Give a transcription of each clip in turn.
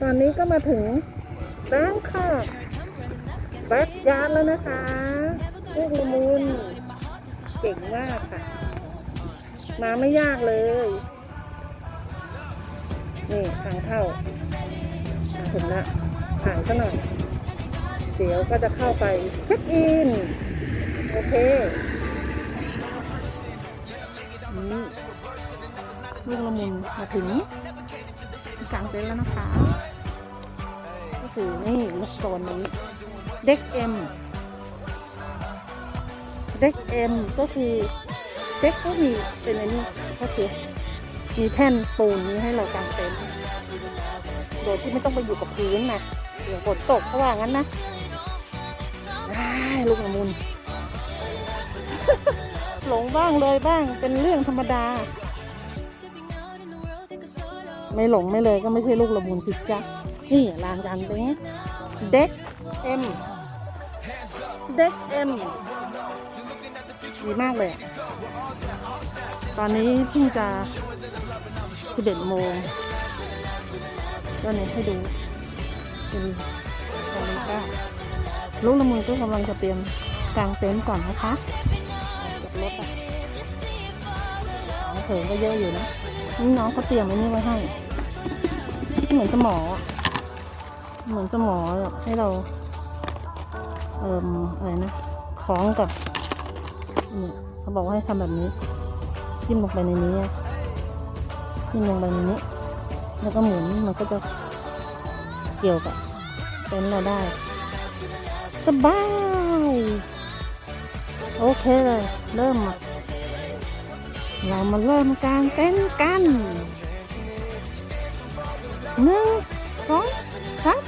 ตอนนี้ก็มาถึงแบงคอกแบ็กยาร์ดแล้วนะคะลูกมุนเก่งมากค่ะ มาไม่ยากเลย นี่ทางเข้ามาถึงละถ่ายซะหน่อย เดี๋ยวก็จะเข้าไปเช็คอิน โอเค มาถึงกลางเต็นท์แล้วนะคะ ก็คือนี่ลูกโซนนี้ เด็กเอ็มเด็กเอ็มก็คือเด็กก็มีเป็นอันนี้ก็คือมีแท่นปูนนี้ให้เรากางเต็นท์โดยที่ไม่ต้องไปอยู่กับพื้นนะเดี๋ยวฝนตกเขาว่างั้นนะลูกละมุนหลงบ้างเลยบ้างเป็นเรื่องธรรมดา ไม่หลงไม่เลยก็ไม่ใช่ลูกละมุนสิจ้ะนี่ลานกันเป็นไงเด็กเอ็มเด็กเอ็มดีมากเลย ตอนนี้เพิ่งจะ11โมงก็เนี่ยให้ดูเป็นตอนนี้ก็ลูกละมุนก็กำลังจะเตรียมกางเต็นท์ก่อนนะคะรถอะของเถิงก็เยอะอยู่นะนี่น้องเขาเตรียมไว้นี่ไว้ให้ เหมือนสมอ เหมือนสมอแบบให้เรา เอ่มอะไรนะคล้องกับนี่เขาบอกว่าให้ทำแบบนี้จิ้มลงไปในนี้อะจิ้มลงไปในนี้ แล้วก็หมุนมันก็จะเกี่ยวกับเต็นท์เราได้สบายโอเคเลย เริ่มเรามาเริ่มกางเต็นท์กัน หนึ่งสองสาม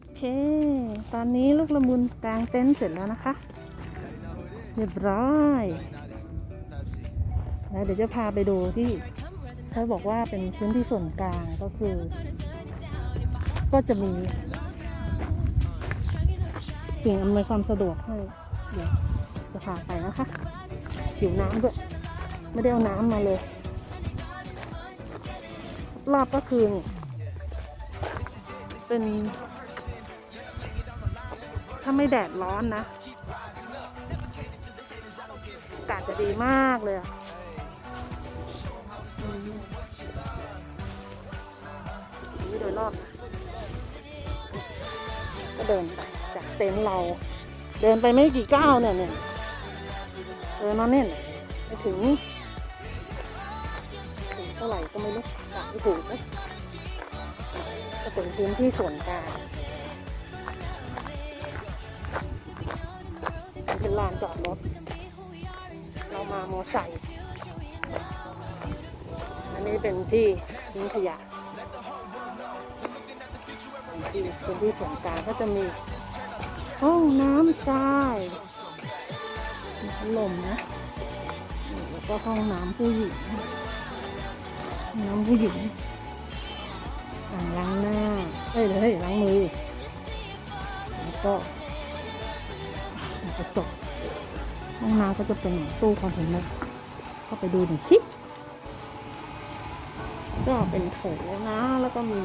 โอเคตอนนี้ลูกละมุนกลางเต็นท์เสร็จแล้วนะคะ เรียบร้อย แล้วเดี๋ยวจะพาไปดูที่เขาบอกว่าเป็นพื้นที่ส่วนกลางก็คือ ก็จะมีสิ่งอำนวยความสะดวกให้เดี๋ยวจะพาไปนะคะหิวน้ำด้วยไม่ได้เอาน้ำมาเลย รอบก็คือเป็น ถ้าไม่แดดร้อนนะอากาศจะดีมากเลยอะ อืมนี่โดยรอบนะก็เดินไปจากเต็นท์เรา เดินไปไม่กี่ก้าวเนี่ยเนี่ยเดินมาเนี่ยไปถึงถึงเท่าไหร่ก็ไม่รู้กะไม่ถูกนะก็ถึงพื้นที่ส่วนกลางเป็นลานจอดรถ เรามาโมอไซค์ นี้เป็นที่ทิ้งขยะที่เป็นที่ส่วนกลางก็จะมีห้องน้ำชายลมนะแล้วก็ห้องน้ำผู้หญิงน้ำผู้หญิงอ่างล้างหน้า เอ้ยเฮ้ยล้างมือ แล้วก็กระจกห้องน้ำก็จะเป็นตู้คอนเทนเนอร์เข้าไปดูหน่อยสิ ก็เป็นโถนะ แล้วก็มี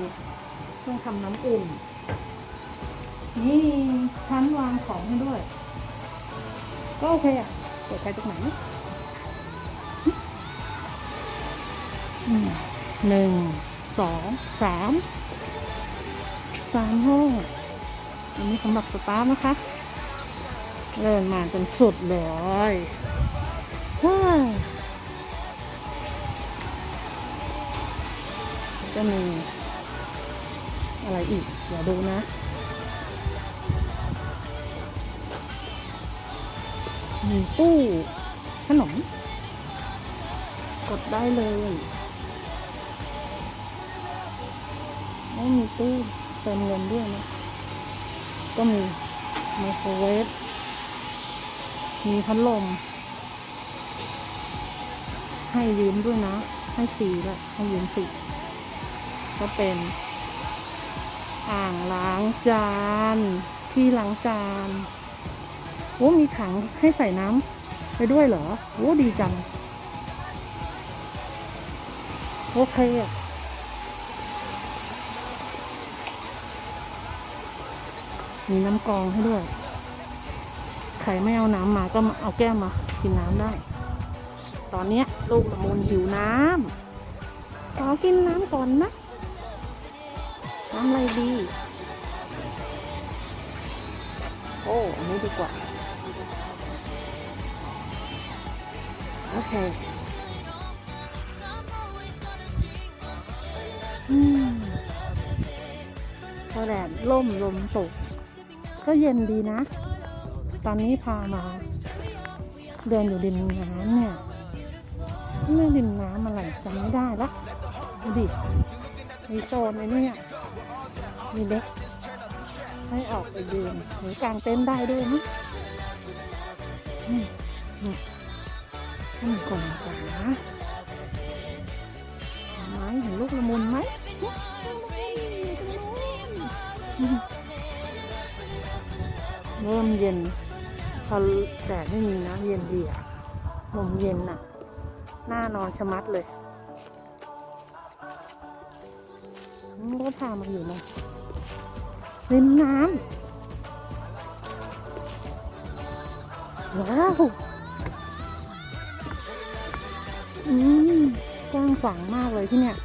เครื่องทำน้ำอุ่น นี่ชั้นวางของให้ด้วย ก็โอเคอะเปิดใครตรงไหนอืมหนึ่งสองสามสามห้องอันนี้สำหรับสตาฟนะคะเดินมาจนสุดเลยว้า วจะมีอะไรอีก เดี๋ยวดูนะ มีตู้ขนม กดได้เลยไม่มีตู้เติมเงินด้วยนะ ก็มีไมโครเวฟ มีพัดลม ให้ยืมด้วยนะ ให้ฟรีด้วยให้ยืมฟรี ก็เป็นอ่างล้างจาน ที่ล้างจานโอ้มีถังให้ใส่น้ำไปด้วยเหรอโอ้ดีจัง โอเคอะมีน้ำกองให้ด้วย ใครไม่เอาน้ำมาก็มาเอาแก้วมา กินน้ำได้ ตอนนี้ลูกละมุนหิวน้ำขอกินน้ำก่อนนะ น้ำอะไรดี โอ้อันนี้ดีกว่า โอเค อืมพอแดดล่มลมตก ก็เย็นดีนะ ตอนนี้พามา เดินอยู่ริมน้ำเนี่ยไม่ริมน้ำอะไรจำไม่ได้ละดูดิมีโซนไอ้เนี่เด็กให้ออกไปยืนหรือกางเต็นท์ได้ด้วยนะอืมอืมอืมก่อนก่อนะไหมเห็นลูกละมุนไหมเริ่มเย็นพอแดดไม่มีนะเย็นดีอะลมเย็นน่ะ หน้านอนชะมัดเลยอืมก็พามาอยู่นะ ริมน้ำว้าวอืมกว้างขวางมากเลยที่เนี่ย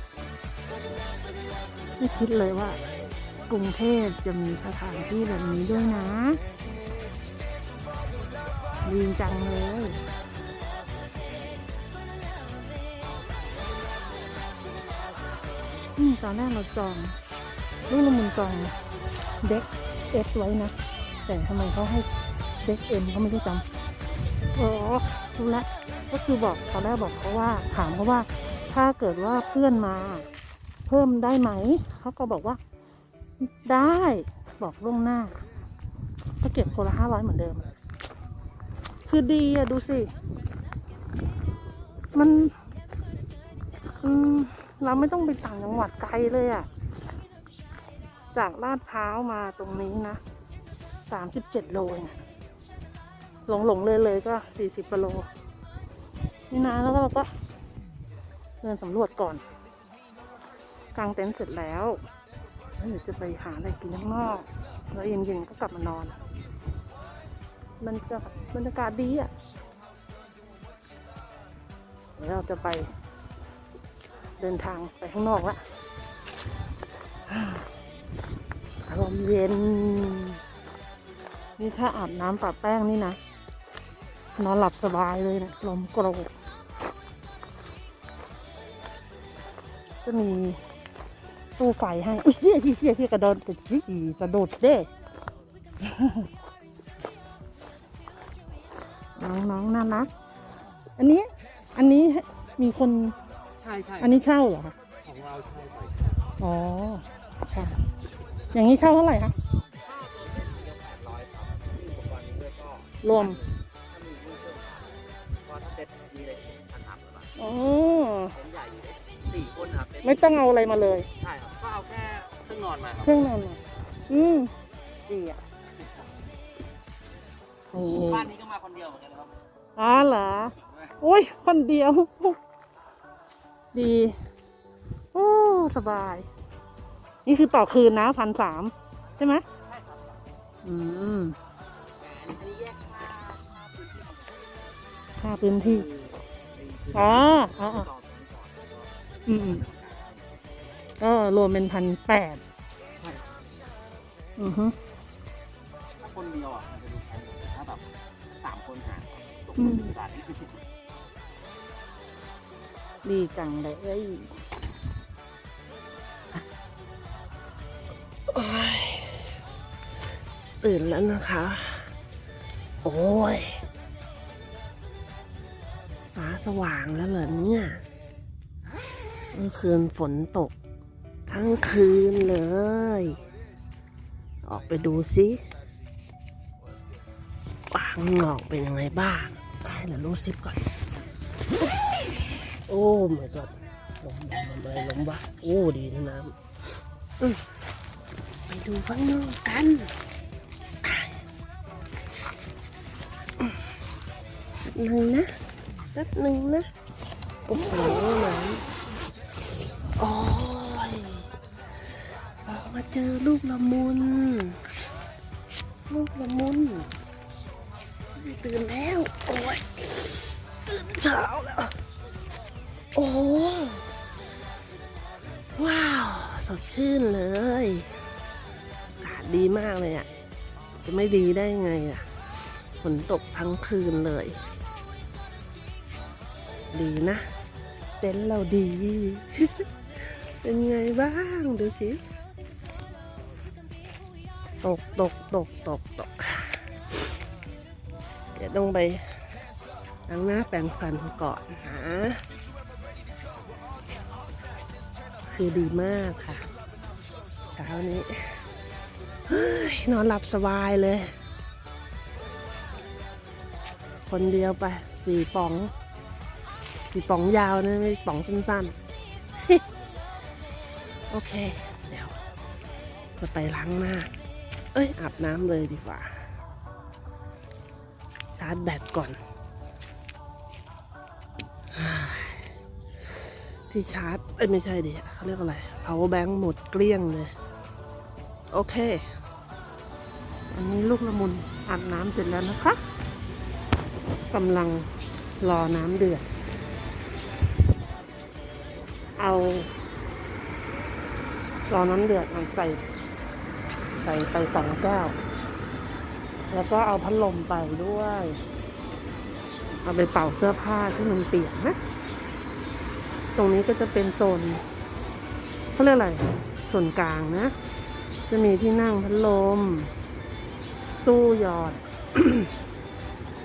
ไม่คิดเลยว่ากรุงเทพจะมีสถานที่แบบนี้ด้วยนะดีจังเลยอืมตอนแรกเราจองลูกละมุนจอง เด็กเอสไว้นะ แต่ทำไมเขาให้เด็กเอ็มเขาไม่รู้จำอ๋อรู้ละก็คือบอกตอนแรกบอกเขาว่า ถามเขาว่า ถ้าเกิดว่าเพื่อนมา เพิ่มได้ไหม เขาก็บอกว่า ได้บอกล่วงหน้าก็เก็บคนละห้าร้อยเหมือนเดิม คือดีอะดูสิ มันอืมเราไม่ต้องไปต่างจังหวัดไกลเลยอะ จากลาดพร้าวมาตรงนี้นะสามสิบเจ็ดโลเนี่ยหลงหลงเลยเลยก็สี่สิบโล นี่นะแล้วเราก็เดินสำรวจก่อน กางเต็นท์เสร็จแล้วแล้วเดี๋ยวจะไปหาอะไรกินข้างนอกแล้วเย็นๆก็กลับมานอน มันจะบรรยากาศดีอะเดี๋ยวเราจะไปเดินทางไปข้างนอกละ อารมณ์เย็น นี่ถ้าอาบน้ำปะแป้งนี่นะ นอนหลับสบายเลยนะ ลมโกรกจะมีตู้ไฟให้อุ้ยเฮียเฮียเฮียเฮียกระโดดกระโดดเด้น้องน้องน่ารัก อันนี้ อันนี้มีคน ใช่ใช่อันนี้เช่าเหรอคะของเราใช่ใช่อ๋อค่ะ อย่างนี้เช่าเท่าไหร่คะร้อยครับมีอุปกรณ์นี้ด้วยก็รวมถ้ามีลูกเพิ่มก็ถ้าเซ็ตดีเลยพันสามร้อยบาทอ๋อผมใหญ่อยู่เลยสี่คนครับเป็นไม่ต้องเอาอะไรมาเลย ใช่ครับ ก็เอาแค่เครื่องนอนมาครับเครื่องนอนมา อืมดีอะนี่บ้านนี้ก็มาคนเดียวเหมือนกันนะครับอ๋อเหรอโอ้ย คนเดียว ดี โอ้ สบาย นี่คือต่อคืนนะพันสามใช่ไหมใช่ครับอืมแต่อันนี้แยกค่าค่าพื้นที่ค่าพื้นที่อ๋ออ๋ออ๋อต่อสองต่ออืมอืมก็รวมเป็นพันแปดใช่อือฮึถ้าคนเดียวอะมันจะดูแพงแต่ถ้าแบบสามคนหารตกอืมสิบบาทนี่ดีจังเลย ตื่นแล้วนะคะ โอ้ยฟ้าสว่างแล้วเหรอเนี่ยเมื่อคืนฝนตก ทั้งคืนเลย ออกไปดูสิว้าวางนอกเป็นยังไงบ้างได้เดี๋ยวรู้ซิปก่อน โอ้ my god ลมลมอะไรลมวะโอ้ดีนะน้ำ ดูข้างนอกกันหนึ่งนะแป๊บหนึ่งนะโอ้โหน้ำโอ้ยออกมาเจอลูกละมุน ลูกละมุน ตื่นแล้ว โอ้ย ตื่นเช้าแล้ว โอ้ ว้าว สดชื่นเลย ดีมากเลยอะ่ะ จะไม่ดีได้ไงอะ่ะฝนตกทั้งคืนเลย ดีนะ เต็นท์เราดี เป็นไงบ้างดูสิ ตกตกตกตกตกเดี๋ยวต้องไปล้างหน้าแปรงฟันก่อนนะคือดีมากค่ะเช้านี้ นอนหลับสบายเลย คนเดียวไปสี่ป๋อง สี่ป๋องยาวนะไม่ป๋องสั้นๆ โอเค เดี๋ยว จะไปล้างหน้า เอ้ย อาบน้ำเลยดีกว่า ชาร์จแบตก่อน ที่ชาร์จ เอ้ย ไม่ใช่ดิเขาเรียกอะไร power bank หมดเกลี้ยงเลย โอเค อันนี้ลูกละมุนอาบน้ำเสร็จแล้วนะคะกำลังรอน้ำเดือด เอารอน้ำเดือดเอาใส่ใส่ไปสองแก้ว แล้วก็เอาพัดลมไปด้วย เอาไปเป่าเสื้อผ้าที่มันเปียกนะ ตรงนี้ก็จะเป็นโซนเขาเรียกอะไรส่วนกลางนะ จะมีที่นั่งพัดลม ตู้หยอด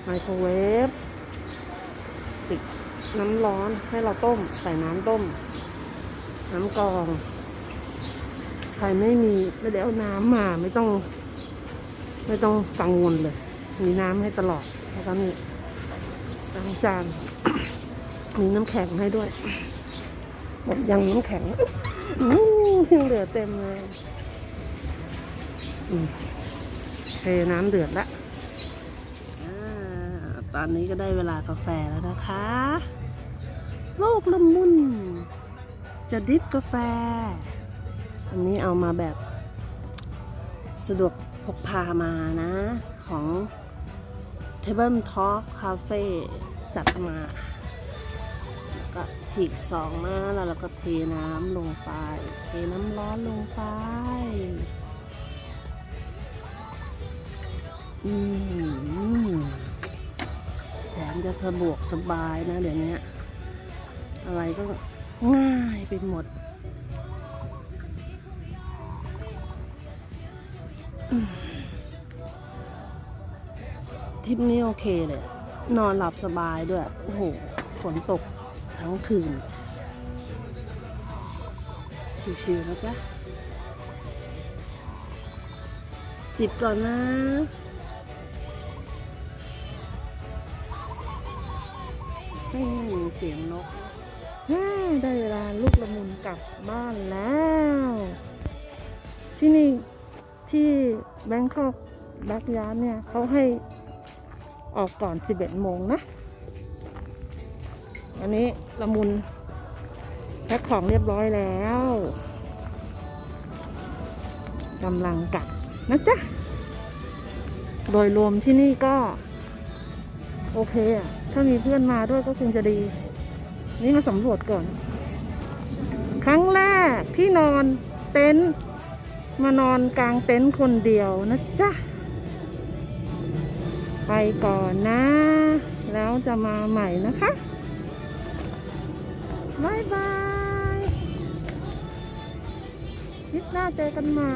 ไมโครเวฟติดน้ำร้อนให้เราต้ม ใส่น้ำต้ม น้ำกรอง ใครไม่มีไม่ได้เอาน้ำมา ไม่ต้อง ไม่ต้องกังวลเลย มีน้ำให้ตลอด แล้วก็มีล้างจานมีน้ำแข็งให้ด้วยหมดยังน้ำแข็งยังเหลือเต็มเลย อืม เทน้ำเดือดละตอนนี้ก็ได้เวลากาแฟแล้วนะคะ โลกละมุน จะดิฟกาแฟ อันนี้เอามาแบบ สะดวกพกพามานะ ของ Table Talk Cafe จัดมาก็ฉีกซองมาแล้วเราก็เทน้ำลงไป เทน้ำร้อนลงไป อืมแถมจะสะดวกสบายนะเดี๋ยวนี้อะไรก็ง่ายไปหมดทริปนี้โอเคเลย นอนหลับสบายด้วย โอ้โห ฝนตกทั้งคืน ชิวๆนะจ๊ะจิบก่อนนะ สียงนกได้เวลาลูกละมุนกลับบ้านแล้ว ที่นี่ที่แบงคอกแบ็กยาร์ดเนี่ยเขาให้ออกก่อน 11 โมงนะ อันนี้ละมุนแพ็คของเรียบร้อยแล้วกำลังกลับนะจ๊ะ โดยรวมที่นี่ก็ โอเคอะถ้ามีเพื่อนมาด้วยก็คงจะดี นี่มาสำรวจก่อน ครั้งแรกที่นอนเต็นท์มานอนกลางเต็นท์คนเดียวนะจ๊ะ ไปก่อนนะ แล้วจะมาใหม่นะคะบายบายคลิปหน้าเจอกันใหม่